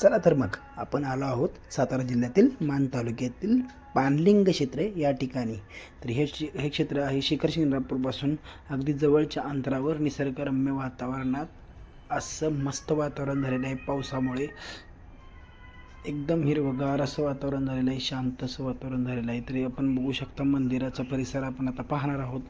चला तर मग आपण आलो आहोत सातारा जिल्ह्यातील मान तालुक्यातील पानलिंग क्षेत्र या ठिकाणी. तर हे शि हे क्षेत्र आहे शिखर शिंगणापूरपासून अगदी जवळच्या अंतरावर निसर्गरम्य वातावरणात असं मस्त वातावरण झालेलं आहे पावसामुळे. एकदम हिरवगार असं वातावरण झालेलं आहे शांत असं वातावरण झालेलं आहे. तरी आपण बघू शकता मंदिराचा परिसर आपण आता पाहणार आहोत.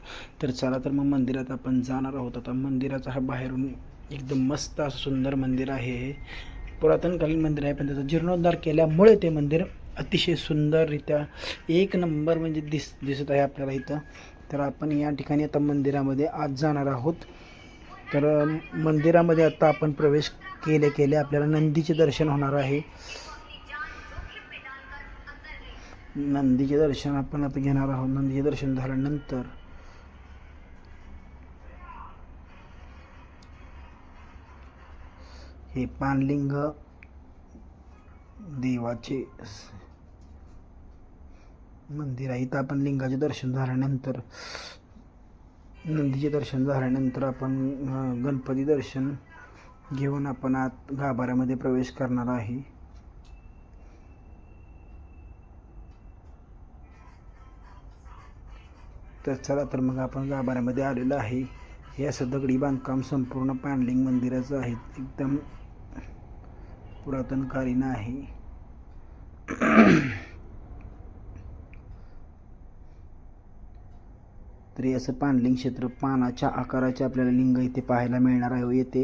तर चला तर मग मंदिरात आपण जाणार आहोत. आता मंदिराचा हा बाहेरून एकदम मस्त असं सुंदर मंदिर आहे. हे पुरातनकालीन मंदिर आहे. पण त्याचा जीर्णोद्धार केल्यामुळे ते मंदिर अतिशय सुंदररित्या एक नंबर म्हणजे दिस दिसत आहे आपल्याला इथं. तर आपण या ठिकाणी आता मंदिरामध्ये आज जाणार आहोत. तर मंदिरामध्ये आता आपण प्रवेश केले केले. आपल्याला नंदीचे दर्शन होणार आहे. नंदीचे दर्शन आपण आता घेणार आहोत. नंदीचे दर्शन झाल्यानंतर हे पानलिंग देवाचे मंदिर आहे. इथं आपण लिंगाचे दर्शन झाल्यानंतर नंदीचे दर्शन झाल्यानंतर आपण गणपती दर्शन घेऊन आपण आत गाभाऱ्यामध्ये प्रवेश करणार आहे. तर चला तर मग आपण गाभाऱ्यामध्ये आलेलो आहे. हे असं दगडी बांधकाम संपूर्ण पांडलिंग मंदिराचं आहे. एकदम पुरातनकालीन आहे तरी असं पानलिंग क्षेत्र पानाच्या आकाराचे आपल्याला लिंग इथे पाहायला मिळणार आहे. हो, येथे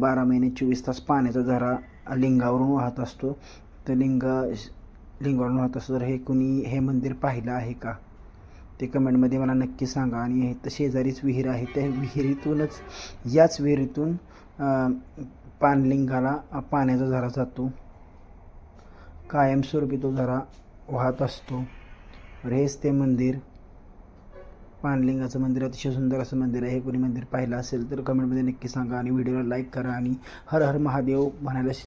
बारा महिने चोवीस तास पाण्याचा झरा लिंगावरून वाहत असतो. तर लिंग लिंगावरून वाहत असतो. तर हे कुणी हे मंदिर पाहिलं आहे का? ते कमेंटमध्ये मला नक्की सांगा. आणि तर शेजारीच विहीर आहे. त्या विहिरीतूनच याच विहिरीतून पानलिंगाला पाण्याचा झरा जातो. कायमस्वरूपी तो झरा वाहत असतो. रेस ते मंदिर पानलिंगाचं मंदिर अतिशय सुंदर असं मंदिर आहे. हे कोणी मंदिर पाहिलं असेल तर कमेंटमध्ये नक्की सांगा आणि व्हिडिओला लाईक करा आणि हर हर महादेव म्हणायला